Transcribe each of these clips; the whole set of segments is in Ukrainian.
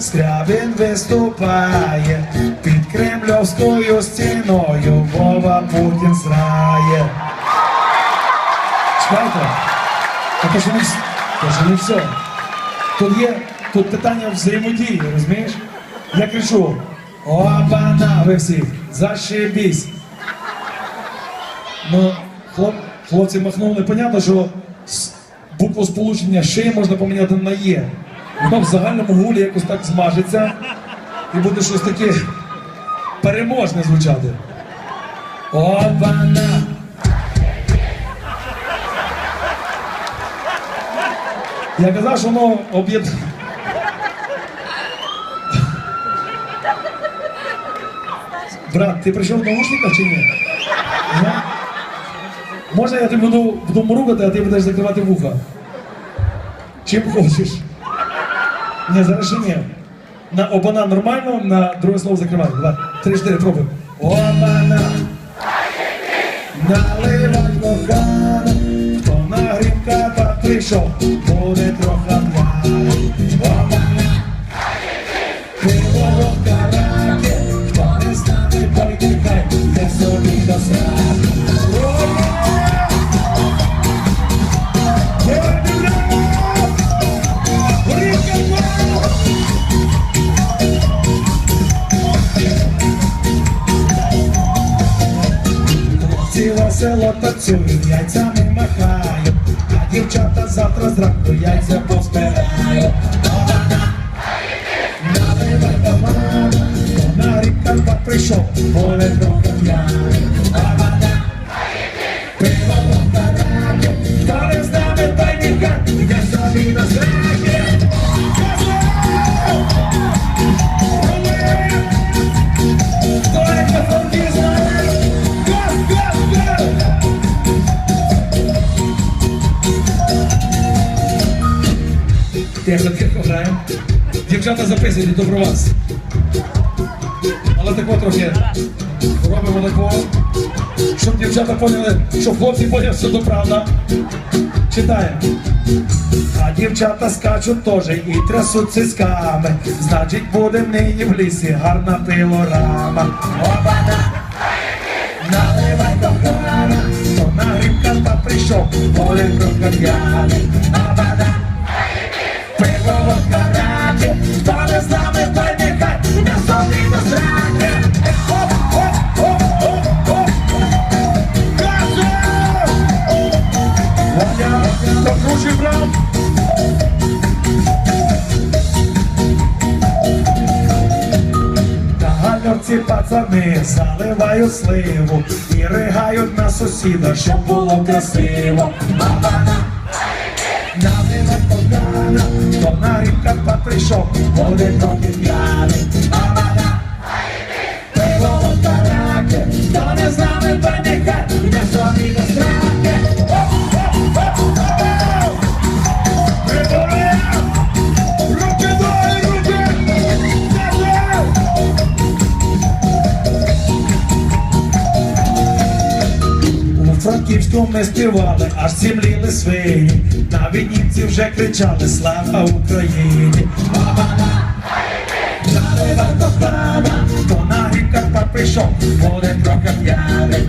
Скрябін виступає під кремльовською стіною, Вова Путін зрає. Чекайте, а то що не, вс- то що не все. Тут є тут питання взаємодії, розумієш? Я кричу: Опана, ви всі, зашибісь. Ну, хлоп, хлопці махнули, понятно, що букву сполучення ще можна поміняти на є. Воно в загальному гулі якось так змажеться і буде щось таке переможне звучати. Опана! Я казав, що воно об'єднане. Брат, ти прийшов в наушниках чи ні? Ні? Можна я тобі буду, буду мурукати, а ти будеш закривати вуха? Чим хочеш? Ні, зараз ще ні. На обана нормально, на друге слово закриваємо. Два, Три-чотири, пробуємо. Обана. Наливай кохана, хто на грібка прийшов, весело танцюють, яйцями махають, а дівчата завтра зранку яйця повспирають. Тихо, тихо граємо. Дівчата записуйте, то про вас. Але тако трохи робимо тако, щоб дівчата поняли, щоб хлопці поняли, що то правда. Читаємо. А дівчата скачуть теж і трясуть цисками. Значить, буде нині в лісі гарна пилорама. Обана! Наливай кохана, хто на грибка та прийшов, буде трохи п'яний. Ваня, покручуй, брат. На гальорці пацани заливають сливу і ригають на сусіда, щоб було красиво. Бабана! Наливай погана, хто на ріках прийшов, буде трохи п'яний. У Франківську ми співали, аж сімліли свині. Навіть німці вже кричали Слава Україні! Бабана! Наливай кохана, то на карпа прийшов, буде трохи п'яний.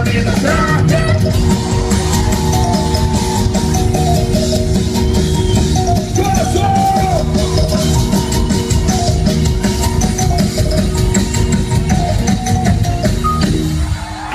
I'll be the star.